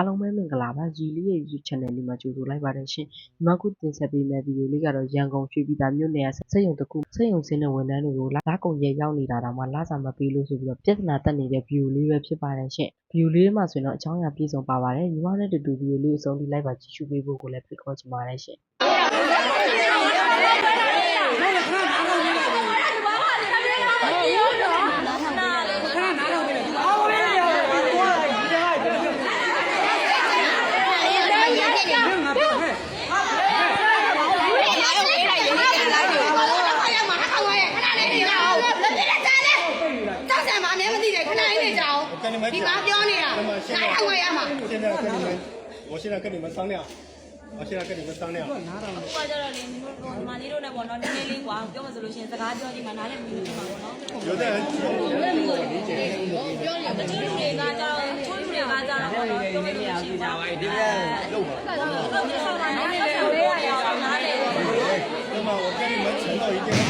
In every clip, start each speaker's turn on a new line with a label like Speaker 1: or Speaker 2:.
Speaker 1: အားလုံးပဲမင်္ဂလာပါရီလေးရဲ့ YouTube channel လေးမှာကြိုဆိုလိုက်ပါတယ်ရှင်ဒီမှာခုတင်ဆက်ပေးမယ့်ဗီဒီယိုလေးကတော့ရန်ကုန်ရွှေပြည်သာမြို့နယ်ကစက်ရုံတစ်ခုစက်ရုံစင်းတဲ့ဝန်ထမ်းတွေကိုလာကုန်ရဲရောက်နေတာတောင်မှလာစာမပေးလို့ဆိုပြီးတော့ပြဿနာတက်နေတဲ့ဗီဒီယိုလေးပဲဖြစ်ပါတယ်ရှင်ဗီဒီယိုလေးမှာဆိုရင်တော့အကြောင်းအရာပြည့်စုံပါပါတယ်ညီမနဲ့တူတူဗီဒီယိုလေးအဆုံးထိလိုက်ပါကြည့်ရှုပေးဖို့ကိုလည်းဖိတ်ခေါ်ချင်ပါတယ်ရှင်
Speaker 2: တောက်ဆံမှာလည်းမသိတယ်ခဏလေးနေကြအောင် ဒီမှာပြောနေတာနားထောင်ရရမှာ
Speaker 3: 现在跟你们，我现在跟你们商量，我现在跟你们商量。
Speaker 4: ဟိုကကြတော့လေညီမတို့ညီမလေးတို့နဲ့ပေါ့နော်နည်းနည်းလေးကွာပြောမှဆိုလို့ရှိရင်စကားပြောဒီမှာနားလည်းမပြီးလို့ဖြစ်မှာပေါ့နော်
Speaker 3: 有的人听不懂，我理解。
Speaker 4: တချို့လူတွေကကြတော့တချို့လူတွေကကြတော့ပေါ့နော်ပြောမှဆိုလို့ရှိရင်ဒါဒီကလုံးပါတော့ဒီဆောင်မှာနည်းနည်းလေးဝေးရအောင်နားလေ
Speaker 3: 那么我跟你们承诺一件事，
Speaker 4: 事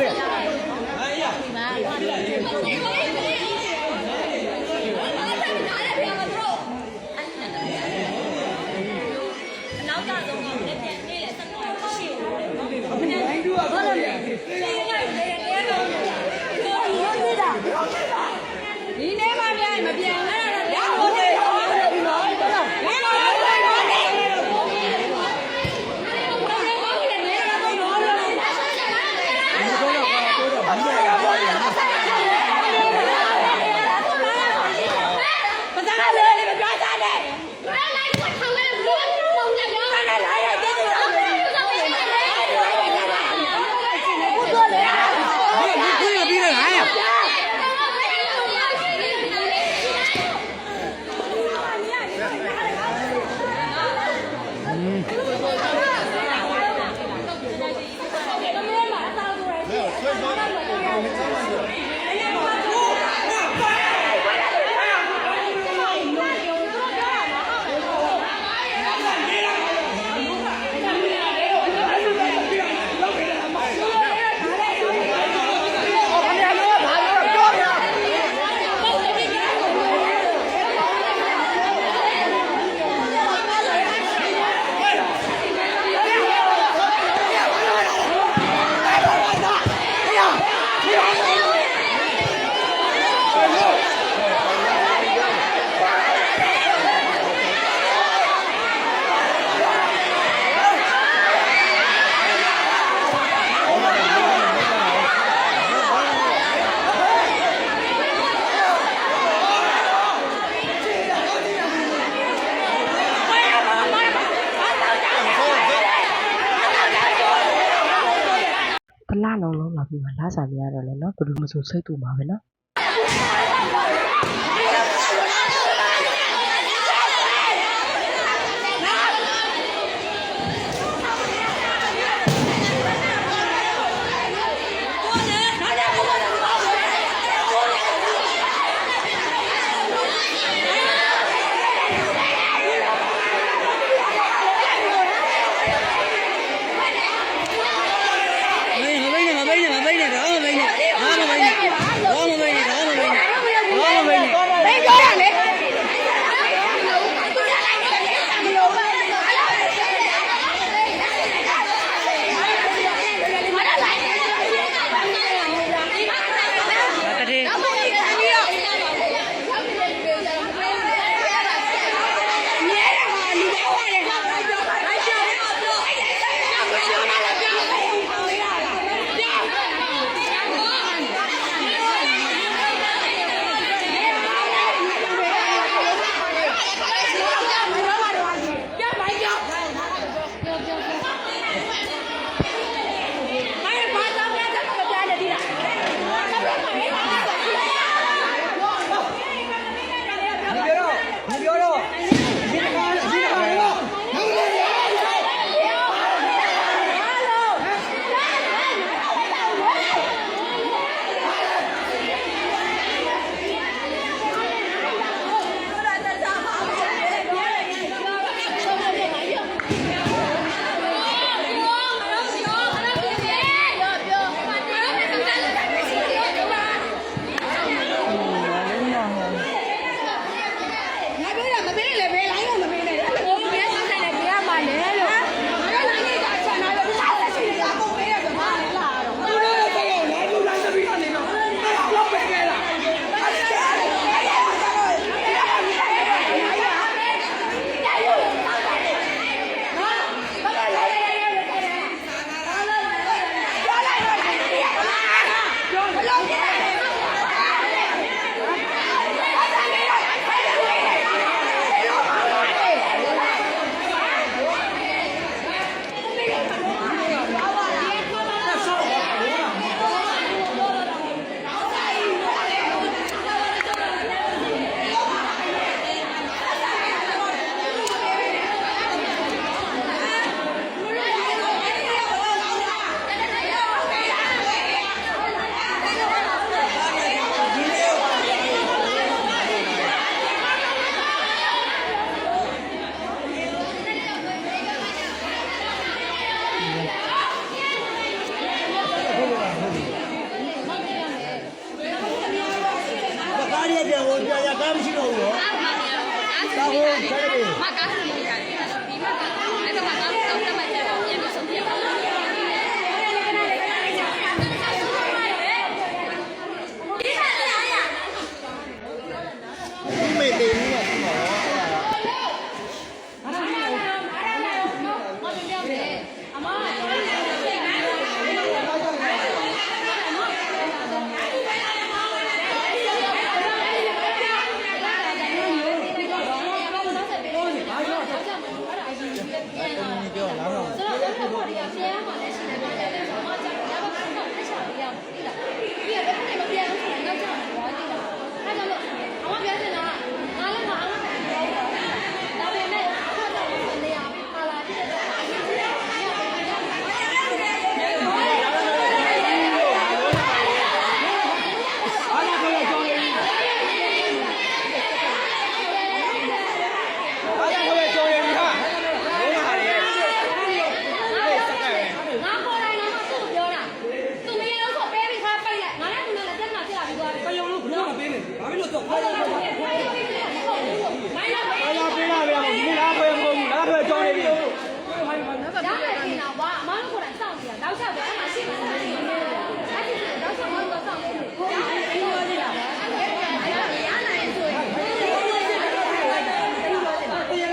Speaker 4: တော့လည်းပြန်နေလေစကောရှိဘူးနော်ဘယ်နဲ့တူอ่ะဘာလို့လဲဒီနေ့မှပြန်မပြန်အဲ့ စာ
Speaker 1: မရတော့လဲနော်ဘယ်လိုမှမဆိုစိတ်တူမှာပဲ
Speaker 5: နော် မိုင်းနဲ့
Speaker 4: ဒါမှမဟုတ်နဲ့ဒါမှမဟုတ်နဲ့ဒါမှမဟုတ်နဲ့
Speaker 5: ဒါမှမ
Speaker 3: ဟုတ်နဲ့ဒါမှမဟုတ်
Speaker 6: နဲ့ ဘာဖြစ်လို့တော့ခေါ်လို့
Speaker 3: မိုင်းတော့ပေး
Speaker 6: အားလာပေးလာပြန်ဒီလားခွဲမဟုတ်ဘူးလားခွဲကြောင်းနေပြီ
Speaker 3: ရမယ်ရှင်တော့ကွာအမတို့ကိုယ်တိုင်စောင့်ကြည့်တာတောက်ချပဲအဲ့မှာရှိမှန်းနေတယ်အဲ့ဒီတောက်ချမတော့စောင့်နေတယ်ကိုယ်ကပြီးတော့ကြည့်တာအဲ့ဒါရနိုင်ဆိုရင်ရနိုင်ဆိုရင်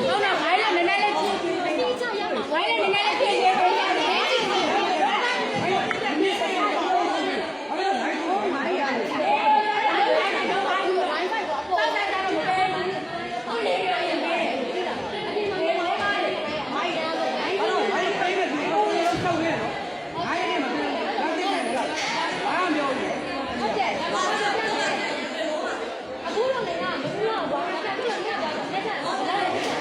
Speaker 3: ဟုတ်တယ်ဝိုင်းလည်းနည်းနည်းလေးကြည့်ပြီးအတိအကျရမှာဝိုင်းလည်းနည်းနည်းလေးကြည့်ပြီးပေးရတယ်ကြည့်ပြီးအခုလိုနေကမကူတော့ဘာမှမဖြစ်ဘူးညတော့လက်ထက်လာတယ်
Speaker 6: ဘူးက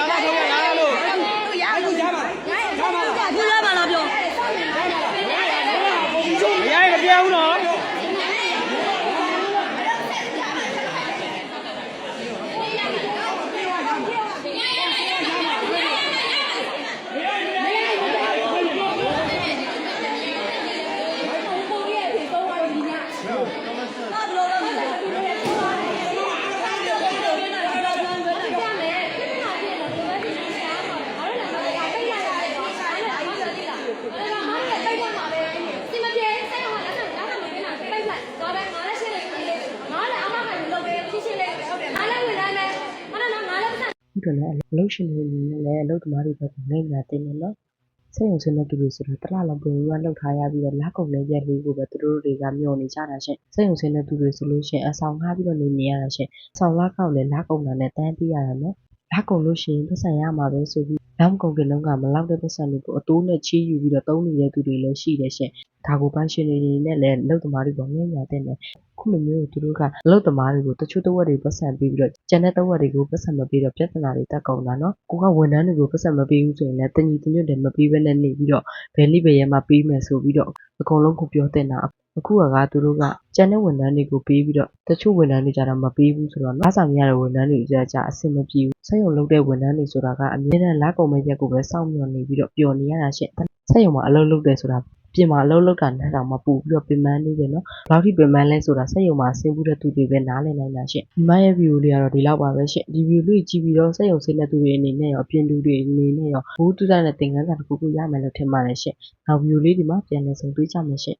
Speaker 6: လာမဆုံးရလားလို့အခုကြားပါကြားပါလား
Speaker 4: ဘူးရပါလားပြော
Speaker 6: မရရင်မပြောင်းဘူးနော်
Speaker 1: ခု တည်းလည်းအလုပ်ရှင်တွေအနေနဲ့လည်းအလုပ်သမားတွေဘက်ကငဲ့ညာတင်နေနော်စိတ်ယုံစင်းတဲ့သူတွေဆိုတာတစ်လားလုံးပုံရလောက်ထားရပြီးတော့လက်ကုန်လေးရက်လေးကိုပဲသူတို့တွေကမျှော်နေကြတာရှင်စိတ်ယုံစင်းတဲ့သူတွေဆိုလို့ရှင်အဆောင်ငှားပြီးတော့နေနေရတာရှင်ဆောင်လာကောက်လည်းလက်ကုန်တာနဲ့တန်းပြရတာနော်လက်ကုန်လို့ရှိရင်ပတ်စံရမှာပဲဆိုပြီး လောင်းကုန်ကလုံးကမလောက်တဲ့ပတ်စံတွေကိုအတိုးနဲ့ချီးယူပြီးတော့တုံးနေတဲ့သူတွေလည်းရှိတယ်ရှင်ဒါကိုပိုင်ရှင်တွေနဲ့လည်းအလုပ်သမားတွေကငဲ့ညာတင်တယ်ခုလိုမျိုးသူတို့ကအလုပ်သမားတွေကိုတချို့တဝက်တွေပတ်စံပြီးပြီးတော့ကျန်တဲ့တဝက်တွေကိုပတ်စံမပြီးတော့ပြဿနာတွေတက်ကုန်တာနော်ကိုကဝန်ထမ်းတွေကိုပတ်စံမပြီးဘူးဆိုရင်လည်းတညီတညွတ်တယ်မပြီးဘဲနဲ့နေပြီးတော့ဘယ်နည်းဘယ်ရဲမှာပြီးမယ်ဆိုပြီးတော့အကုန်လုံးကိုပြောတင်တာအခုကကသူတို့ကကျန်တဲ့ဝန်ထမ်းတွေကိုပြီးပြီးတော့တချို့ဝန်ထမ်းတွေကြတော့မပြီးဘူးဆိုတော့လက်ဆောင်ရတဲ့ဝန်ထမ်းတွေကြကြအဆင်မပြေဘူး ဆက်ရုံလုပ်တဲ့ဝန်ထမ်းတွေဆိုတာကအမြဲတမ်းလက်ကုန်မဲ့ရက်ကိုပဲစောင့်မျှော်နေပြီးတော့ပျော်နေရတာရှင့်ဆက်ရုံမှာအလုပ်လုပ်တယ်ဆိုတာပြင်မှာအလုပ်လုပ်တာနဲ့တောင်မပူပြီးတော့ပင်ပန်းနေတယ်နော်ဘယ်လောက်ထိပင်ပန်းလဲဆိုတာစက်ရုံမှာဆင်းဘူးတဲ့သူတွေပဲနားလည်နိုင်တာရှင့်ဒီမရဲ့ view လေးကတော့ဒီလောက်ပါပဲရှင့်ဒီ view လေးကြည့်ပြီးတော့စက်ရုံဆင်းတဲ့သူတွေအနေနဲ့ရောအပြင်သူတွေအနေနဲ့ရောဘူးတူတာနဲ့သင်ခန်းစာတစ်ခုခုရမယ်လို့ထင်ပါတယ်ရှင့်နောက် view လေးဒီမှာပြန်လည်ဆုံတွေ့ကြမယ်ရှင့်